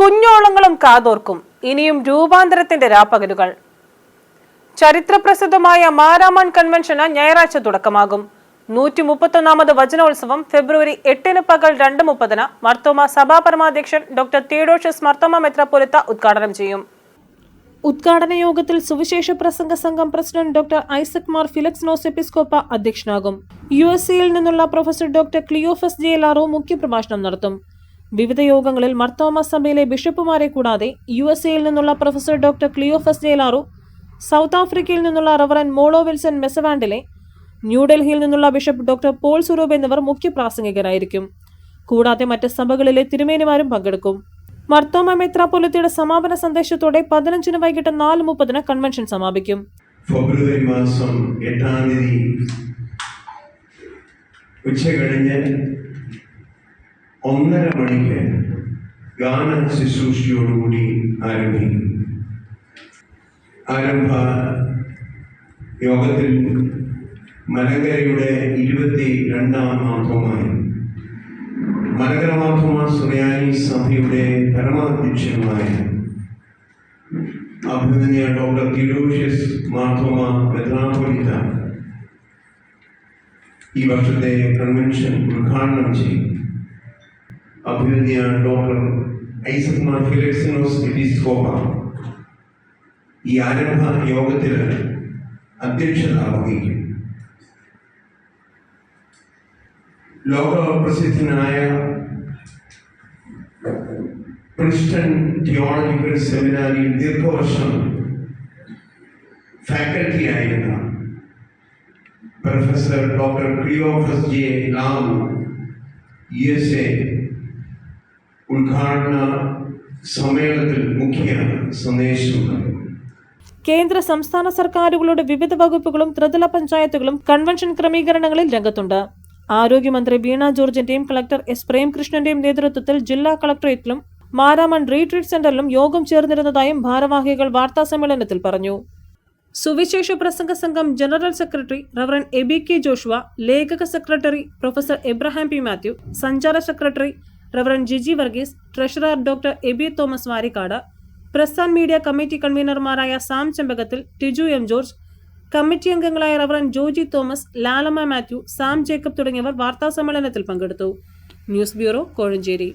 കുഞ്ഞോളങ്ങളും കാതോർക്കും. ഇനിയും രൂപാന്തരത്തിന്റെ രാപ്പകലുകൾ. ചരിത്രപ്രസിദ്ധമായ മാരാമൺ കൺവെൻഷന് ഞായറാഴ്ച തുടക്കമാകും. നൂറ്റി മുപ്പത്തൊന്നാമത് വചനോത്സവം ഫെബ്രുവരി എട്ടിന് പകൽ രണ്ട് മുപ്പതിന് മർത്തോമ സഭാ പരമാധ്യക്ഷൻ ഡോക്ടർ തിയോഡോഷ്യസ് മർത്തോമ മെത്രാപ്പൊലിത്ത ഉദ്ഘാടനം ചെയ്യും. ഉദ്ഘാടന യോഗത്തിൽ സുവിശേഷ പ്രസംഗ സംഘം president doctor Isaac Mar Philoxenos എപ്പിസ്കോപ്പ അധ്യക്ഷനാകും. യു എസ് സിയിൽ നിന്നുള്ള professor doctor Cleophus J. LaRue മുഖ്യപ്രഭാഷണം നടത്തും. വിവിധ യോഗങ്ങളിൽ മർത്തോമ സഭയിലെ ബിഷപ്പുമാരെ കൂടാതെ യു എസ് എയിൽ നിന്നുള്ള professor doctor Cleophus J LaRue south ആഫ്രിക്കയിൽ നിന്നുള്ള റവറൻ മോളോ വിൽസൺ മെസവാൻഡിലെ ന്യൂഡൽഹിയിൽ നിന്നുള്ള ബിഷപ്പ് ഡോക്ടർ പോൾ സുരൂപ് എന്നിവർ മുഖ്യപ്രാസംഗികരായിരിക്കും കൂടാതെ മറ്റ് സഭകളിലെ തിരുമേനിമാരും പങ്കെടുക്കും. മർത്തോമ മെത്രാപ്പൊലിത്തയുടെ സമാപന സന്ദേശത്തോടെ പതിനഞ്ചിന് വൈകിട്ട് നാല് മുപ്പതിന് കൺവെൻഷൻ സമാപിക്കും. ഫെബ്രുവരി മാസം എട്ടാം തീയതി ഉച്ച കഴിഞ്ഞ് ഒന്നര മണിക്ക് ഗാന ശുശ്രൂഷയോടുകൂടി ആരംഭിക്കും. ആരംഭ യോഗത്തിൽ മലങ്കരയുടെ ഇരുപത്തി രണ്ടാം മാസമായി മലങ്കര മാധവ സുറിയാനി സഭയുടെ പരമാധ്യക്ഷനുമായ അഭിനന്ദനീയ ഡോക്ടർ തിരൂഷ്യസ് മാധവ മെത്രാപൊലിത്ത ഈ വർഷത്തെ കൺവെൻഷൻ ഉദ്ഘാടനം ചെയ്യും. അഭിമന്യ ഡോക്ടർ ഐസക് മാർ ഫിലിക്സിനോസ് എപ്പിസ്കോപ്പ ഈ ആരംഭ യോഗത്തിൽ അധ്യക്ഷത വഹിക്കും ലോക പ്രസിദ്ധനായ പ്രിൻസ്റ്റൺ തിയോളജിക്കൽ സെമിനാരിയിൽ ദീർഘവർഷം ഫാക്കൽറ്റി ആയിരുന്ന professor doctor Cleophus J LaRue U S A ഉദ്ഘാടന സമ്മേളനത്തിൽ മുഖ്യ സന്ദേശം കേന്ദ്ര സംസ്ഥാന സർക്കാരുകളുടെ വിവിധ വകുപ്പുകളും ത്രിതല പഞ്ചായത്തുകളും കൺവെൻഷൻ ക്രമീകരണങ്ങളിൽ രംഗത്തുണ്ട്. ആരോഗ്യമന്ത്രി വീണ ജോർജിന്റെയും കളക്ടർ എസ് പ്രേംകൃഷ്ണന്റെയും നേതൃത്വത്തിൽ ജില്ലാ കളക്ടറേറ്റിലും മാരാമൺ റീട്രീറ്റ് സെന്ററിലും യോഗം ചേർന്നിരുന്നതായും ഭാരവാഹികൾ വാർത്താ സമ്മേളനത്തിൽ പറഞ്ഞു. സുവിശേഷ പ്രസംഗ സംഘം general secretary reverend Abey K Joshua ലേഖക secretary professor Abraham P Mathew സഞ്ചാര secretary reverend Jiji Varghese treasurer doctor Abey Thomas Varikkad press and media committee കൺവീനർമാരായ Sam ചെമ്പകത്തിൽ Tiju M George committee അംഗങ്ങളായ reverend Joji Thomas Lalamma Mathew Sam Jacob തുടങ്ങിയവർ വാർത്താ സമ്മേളനത്തിൽ പങ്കെടുത്തു. News bureau Kozhencherry.